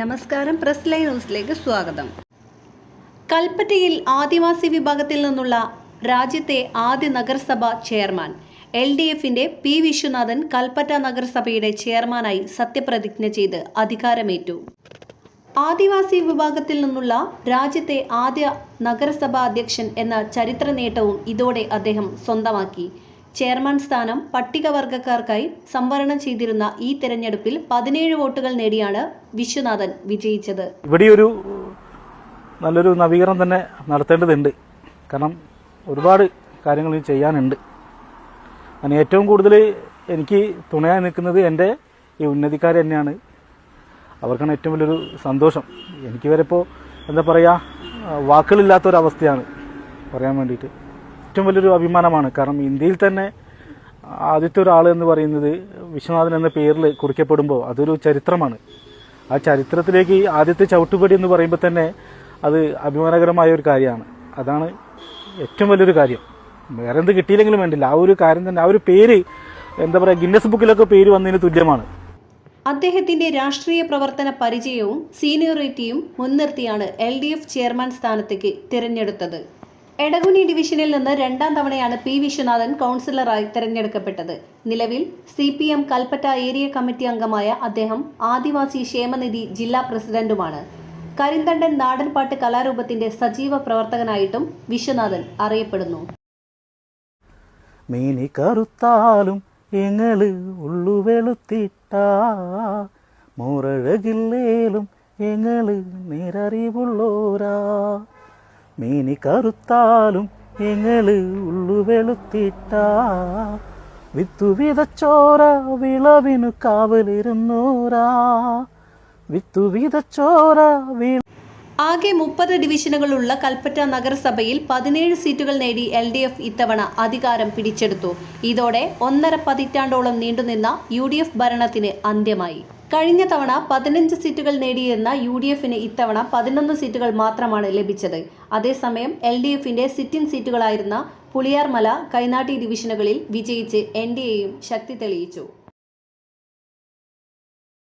നമസ്കാരം. Press line ന്യൂസിലേക്ക് സ്വാഗതം. കൽപ്പറ്റയിൽ ആദിവാസി വിഭാഗത്തിൽ നിന്നുള്ള രാജ്യത്തെ ആദ്യ നഗരസഭ ചെയർമാൻ എൽ ഡി എഫിന്റെ പി വിശ്വനാഥൻ കൽപ്പറ്റ നഗരസഭയുടെ ചെയർമാനായി സത്യപ്രതിജ്ഞ ചെയ്ത് അധികാരമേറ്റു. ആദിവാസി വിഭാഗത്തിൽ നിന്നുള്ള രാജ്യത്തെ ആദ്യ നഗരസഭാ അധ്യക്ഷൻ എന്ന ചരിത്ര നേട്ടവും ഇതോടെ അദ്ദേഹം സ്വന്തമാക്കി. ചെയർമാൻ സ്ഥാനം പട്ടികവർഗക്കാർക്കായി സംവരണം ചെയ്തിരുന്ന ഈ തെരഞ്ഞെടുപ്പിൽ പതിനേഴ് വോട്ടുകൾ നേടിയാണ് വിശ്വനാഥൻ വിജയിച്ചത്. ഇവിടെ ഒരു നല്ലൊരു നവീകരണം തന്നെ നടത്തേണ്ടതുണ്ട്. കാരണം ഒരുപാട് കാര്യങ്ങൾ ചെയ്യാനുണ്ട്. അതിന് ഏറ്റവും കൂടുതൽ എനിക്ക് തുണയായി നിൽക്കുന്നത് എന്റെ ഈ ഉന്നതിക്കാർ തന്നെയാണ്. അവർക്കാണ് ഏറ്റവും വലിയൊരു സന്തോഷം. എനിക്ക് വരെ ഇപ്പോൾ എന്താ പറയുക വാക്കുകളില്ലാത്തൊരവസ്ഥയാണ് പറയാൻ വേണ്ടിയിട്ട്. ഏറ്റവും വലിയൊരു അഭിമാനമാണ്. കാരണം ഇന്ത്യയിൽ തന്നെ ആദ്യത്തെ ഒരാൾ എന്ന് പറയുന്നത് വിശ്വനാഥൻ എന്ന പേരിൽ കുറിക്കപ്പെടുമ്പോൾ അതൊരു ചരിത്രമാണ്. ആ ചരിത്രത്തിലേക്ക് ആദ്യത്തെ ചവിട്ടുപടി എന്ന് പറയുമ്പോൾ തന്നെ അത് അഭിമാനകരമായ ഒരു കാര്യമാണ്. അതാണ് ഏറ്റവും വലിയൊരു കാര്യം. വേറെ എന്ത് കിട്ടിയില്ലെങ്കിലും വേണ്ടില്ല. ആ ഒരു കാര്യം തന്നെ ആ ഒരു പേര് എന്താ പറയുക ഗിന്നസ് ബുക്കിലൊക്കെ പേര് വന്നതിന് തുല്യമാണ്. അദ്ദേഹത്തിന്റെ രാഷ്ട്രീയ പ്രവർത്തന പരിചയവും സീനിയോറിറ്റിയും മുൻനിർത്തിയാണ് എൽ ഡി എഫ് ചെയർമാൻ സ്ഥാനത്തേക്ക് തിരഞ്ഞെടുത്തത്. എടകുനി ഡിവിഷനിൽ നിന്ന് രണ്ടാം തവണയാണ് പി വിശ്വനാഥൻ കൗൺസിലറായി തെരഞ്ഞെടുക്കപ്പെട്ടത്. നിലവിൽ C P M Kalpetta area committee അംഗമായ അദ്ദേഹം ആദിവാസി ക്ഷേമനിധി ജില്ലാ പ്രസിഡന്റുമാണ്. കരിന്തണ്ടൻ നാടൻപാട്ട് കലാരൂപത്തിന്റെ സജീവ പ്രവർത്തകനായിട്ടും വിശ്വനാഥൻ അറിയപ്പെടുന്നു. മീനി കറുത്താലും എങ്ങൾ മോറഴകില്ലേലും എങ്ങൾ നേരറിവുള്ളോരാ. മീനി കറുത്താലും എങ്ങൾ ഉള്ളു വെളുത്തിട്ട. വിത്തു വിതച്ചോര വിളവിനു കാവലിരുന്നൂരാ വിത്തു വിതച്ചോര വിള ആകെ മുപ്പത് ഡിവിഷനുകളുള്ള കൽപ്പറ്റ നഗരസഭയിൽ പതിനേഴ് സീറ്റുകൾ നേടി എൽ ഡി എഫ് ഇത്തവണ അധികാരം പിടിച്ചെടുത്തു. ഇതോടെ ഒന്നര പതിറ്റാണ്ടോളം നീണ്ടുനിന്ന യു ഡി എഫ് ഭരണത്തിന് അന്ത്യമായി. കഴിഞ്ഞ തവണ പതിനഞ്ച് സീറ്റുകൾ നേടിയിരുന്ന യു ഡി എഫിന് ഇത്തവണ പതിനൊന്ന് സീറ്റുകൾ മാത്രമാണ് ലഭിച്ചത്. അതേസമയം എൽ ഡി എഫിന്റെ സിറ്റിംഗ് സീറ്റുകളായിരുന്ന പുളിയാർമല കൈനാട്ടി ഡിവിഷനുകളിൽ വിജയിച്ച് എൻ ഡി എയും ശക്തി തെളിയിച്ചു.